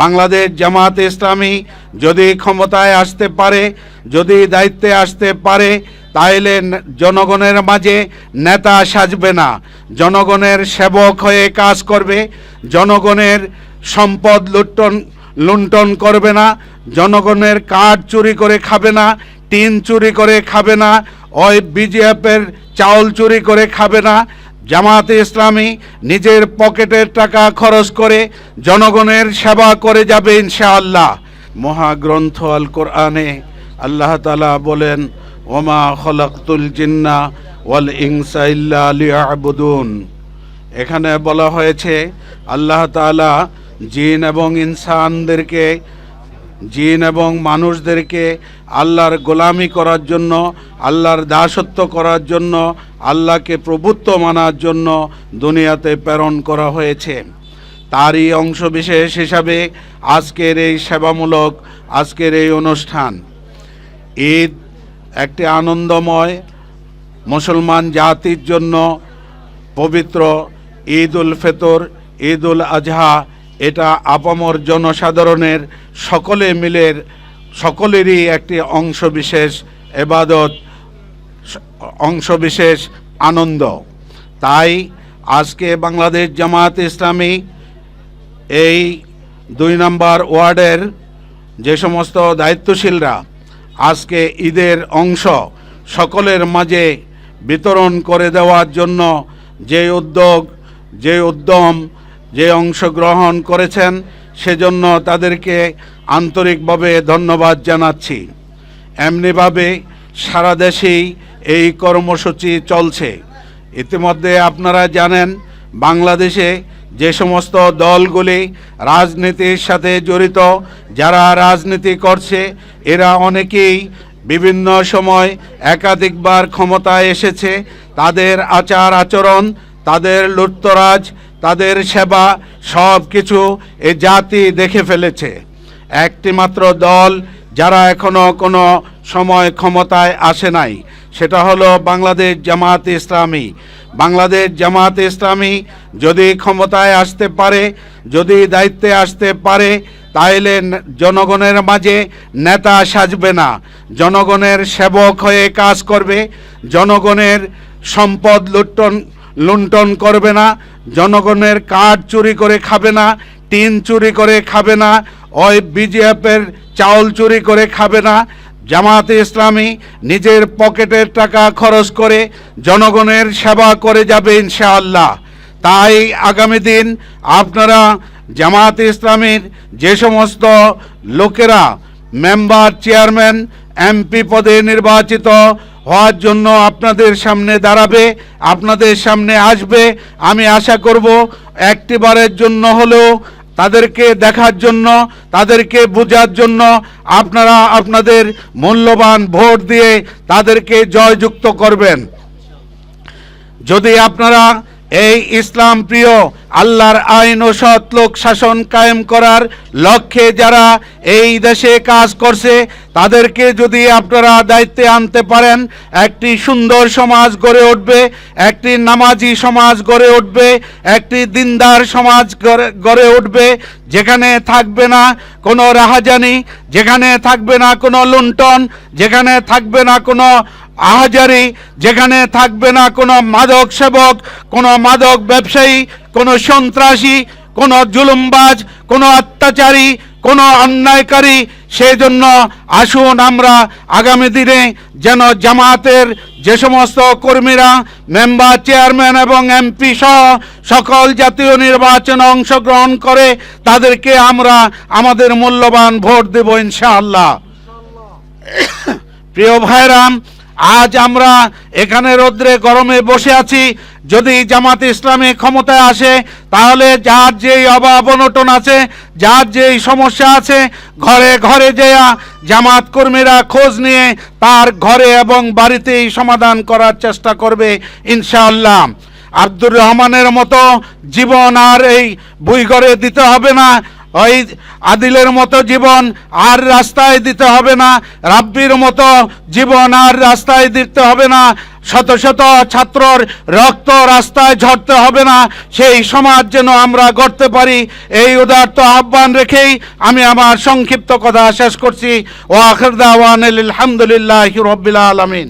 বাংলাদেশ জামাত ইসলামী যদি ক্ষমতায় আসতে পারে, যদি দায়িত্বে আসতে পারে, তাইলে জনগণের মাঝে নেতা সাজবে না। জনগণের সেবক হয়ে কাজ করবে, জনগণের সম্পদ লুণ্ঠন লুণ্ঠন করবে না, জনগণের কাঠ চুরি করে খাবে না, টিন চুরি করে খাবে না, ওই বিজিএফের চাউল চুরি করে খাবে না জামাতে ইসলামী নিজের পকেটের টাকা খরচ করে জনগণের সেবা করে যাবে ইনশাআল্লাহ। মহাগ্রন্থ আল কোরআনে আল্লাহ তালা বলেন, ওমা খলাকতুল জিন্না ওয়াল ইনসা ইল্লা লিয়াবুদুন। এখানে বলা হয়েছে, আল্লাহ তাআলা জিন এবং ইনসানদেরকে জিন এবং মানুষদেরকে আল্লাহর গোলামি করার জন্য, আল্লাহর দাসত্ব করার জন্য, আল্লাহকে প্রভুত্ব মানার জন্য দুনিয়াতে প্রেরণ করা হয়েছে। তারই অংশবিশেষ হিসাবে আজকের এই সেবামূলক, আজকের এই অনুষ্ঠান। ঈদ একটি আনন্দময় মুসলমান জাতির জন্য পবিত্র ঈদ উল ফেতর ঈদ উল আজহা এটা আপামর জনসাধারণের সকলে মিলের সকলেরই একটি অংশবিশেষ এবাদত অংশবিশেষ আনন্দ। তাই আজকে বাংলাদেশ জামাত ইসলামী এই দুই নম্বর ওয়ার্ডের যে সমস্ত দায়িত্বশীলরা আজকে ঈদের অংশ সকলের মাঝে বিতরণ করে দেওয়ার জন্য যে উদ্যোগ, যে উদ্যম যে অংশগ্রহণ করেছেন, সেজন্য তাদেরকে আন্তরিকভাবে ধন্যবাদ জানাচ্ছি। এমনিভাবে সারা দেশেই এই কর্মসূচি চলছে। ইতিমধ্যে আপনারা জানেন, বাংলাদেশে যে সমস্ত দলগুলি রাজনীতির সাথে জড়িত, যারা রাজনীতি করছে, এরা অনেকেই বিভিন্ন সময় একাধিকবার ক্ষমতায় এসেছে। তাদের আচার আচরণ তাদের লুটতরাজ তাদের সেবা সব কিছু এ জাতি দেখে ফেলেছে। একটি মাত্র দল যারা এখনও কোনো সময় ক্ষমতায় আসে নাই, সেটা হলো বাংলাদেশ জামাত ইসলামী। বাংলাদেশ জামাত ইসলামী যদি ক্ষমতায় আসতে পারে, যদি দায়িত্বে আসতে পারে, তাইলে জনগণের মাঝে নেতা সাজবে না। জনগণের সেবক হয়ে কাজ করবে, জনগণের সম্পদ লুণ্ঠন লুণ্ঠন করবে না, জনগণের কাঠ চুরি করে খাবে না, টিন চুরি করে খাবে না, ওই বিজিএফের চাউল চুরি করে খাবে না। জামাতে ইসলামী নিজের পকেটের টাকা খরচ করে জনগণের সেবা করে যাবে ইনশাআল্লাহ। তাই আগামী দিন আপনারা জামাত ইসলামীর যে সমস্ত লোকেরা মেম্বার, চেয়ারম্যান, এমপি পদে নির্বাচিত হওয়ার জন্য আপনাদের সামনে দাঁড়াবে, আপনাদের সামনে আসবে। আমি আশা করব একটিবারের জন্য হলেও তাদেরকে দেখার জন্য, তাদেরকে বোঝার জন্য আপনারা আপনাদের মূল্যবান ভোট দিয়ে তাদেরকে জয়যুক্ত করবেন। যদি আপনারা এই ইসলাম প্রিয়, আল্লাহর আইন ও সৎ লোক শাসন কায়েম করার লক্ষ্যে যারা এই দেশে কাজ করছে, তাদেরকে যদি আপনারা দায়িত্বে আনতে পারেন, একটি সুন্দর সমাজ গড়ে উঠবে, একটি নামাজি সমাজ গড়ে উঠবে, একটি দিনদার সমাজ গড়ে- উঠবে, যেখানে থাকবে না কোনো রাহাজানি, যেখানে থাকবে না কোনো লুণ্ঠন, যেখানে থাকবে না কোনো আহাজারি, যেখানে থাকবে না কোনো মাদক সেবক, কোনো মাদক ব্যবসায়ী, কোনো সন্ত্রাসী, কোনো জুলুমবাজ, কোনো অত্যাচারী, কোনো অন্যায়কারী সেই জন্য আসুন আমরা আগামী দিনে যেন জামাতের যে সমস্ত কর্মীরা, মেম্বার, চেয়ারম্যান এবং এমপি সহ সকল জাতীয় নির্বাচনে অংশগ্রহণ করে, তাদেরকে আমরা আমাদের মূল্যবান ভোট দেব ইনশাআল্লাহ। প্রিয় ভাইরাম আজ আমরা এখানে রৌদ্রে গরমে বসে আছি। যদি জামাত ইসলামী ক্ষমতায় আসে, তাহলে যার যেই অভাব অনটন আছে, যার যেই সমস্যা আছে, ঘরে ঘরে যেয়া জামাত কর্মীরা খোঁজ নিয়ে তার ঘরে এবং বাড়িতেই সমাধান করার চেষ্টা করবে ইনশাআল্লাহ। আব্দুর রহমানের মতো জীবন আর এই বুইগড়ে দিতে হবে না। ওই আদিলের মতো জীবন আর রাস্তায় দিতে হবে না, রাব্বির মতো জীবন আর রাস্তায় দিতে হবে না, শত শত ছাত্রর রক্ত রাস্তায় ঝরতে হবে না, সেই সমাজ যেন আমরা গড়তে পারি। এই উদার্ত আহ্বান রেখেই আমি আমার সংক্ষিপ্ত কথা শেষ করছি। ও আখরদাওয়ান আলহামদুলিল্লাহ রব্বিল আলমিন।